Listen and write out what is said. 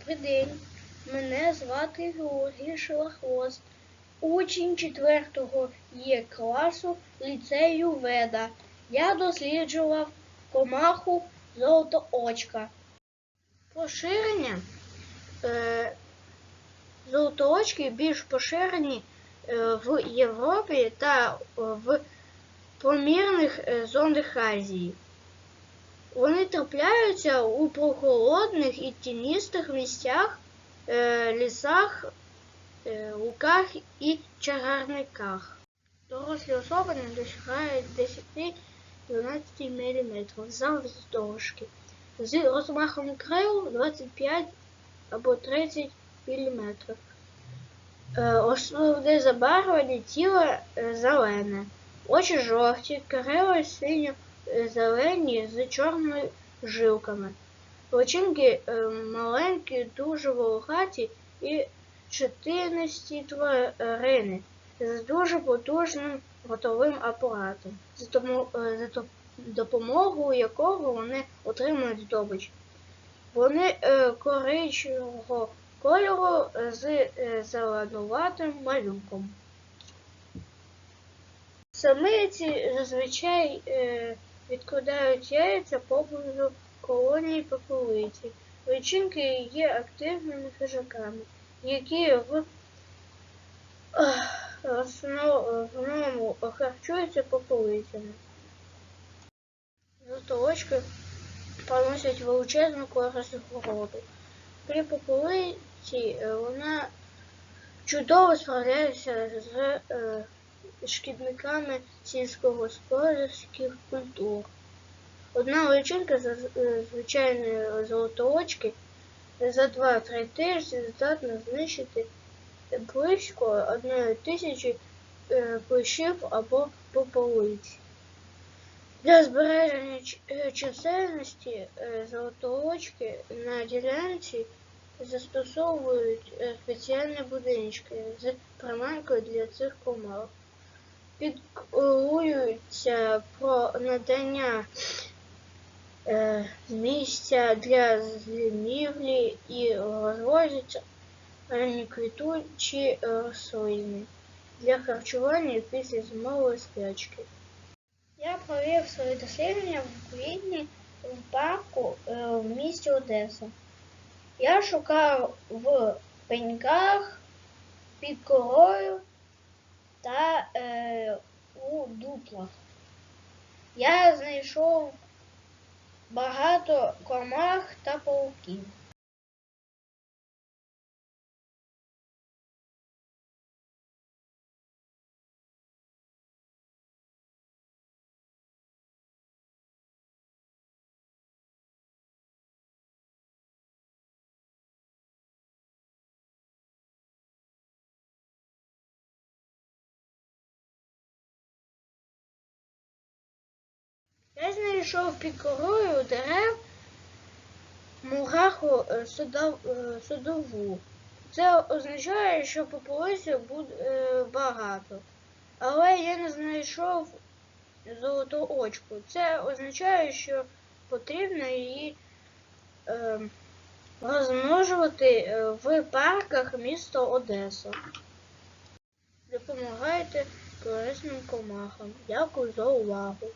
Добрий день. Мене звати Георгій Шилохвост. Учень 4 Є класу ліцею Веда. Я досліджував комаху золотоочка. Поширення е, золотоочки більш поширені е, в Європі та в помірних е, зонах Азії. Вони трапляються у прохолодних і тіністих місцях, е, лісах, е, луках і чагарниках. Дорослі особи не досягають 10-12 мм завдовжки, з розмахом крил 25 або 30 мм. Е, Основне забарвлення тіла е, зелене, очі жовті, крила синьо зелені з чорними жилками. Личинки е, маленькі, дуже волохаті і чотирнасті тварини з дуже потужним ротовим апаратом, за е, допомогою якого вони отримують здобич. Вони е, коричневого кольору з зеленуватим малюнком. Самиці зазвичай відкладають яйця поблизу колонії попелиці. Личинки є активними хижаками, які в основному харчуються попелицями. Золотоочки поносять величезну користь городу. При попелиці е, вона чудово справляється з е, шкідниками сільськогосподарських культур. Одна личинка з- е, звичайної золотоочки за 2-3 тижні здатна знищити близько одної тисячі е, клещів або пополиць. Для збереження е, чисельності золотоочки на ділянці застосовують спеціальні будиночки з приманкою для цих комах піклуються про надання е, місця для зимівлі і розвозять ранньоквітучі рослини для харчування після зимової спячки. Я провів свої дослідження в квітні в парку е, в місті Одеса. Я шукав в пеньках, під корою та е, у дуплах. Я знайшов багато комах та пауків. Я знайшов під корою дерев мураху е, е, судову. Це означає, що попелицю буде е, багато. Але я не знайшов золоту очку. Це означає, що потрібно її е, розмножувати в парках міста Одеса. Допомагайте корисним комахам. Дякую за увагу.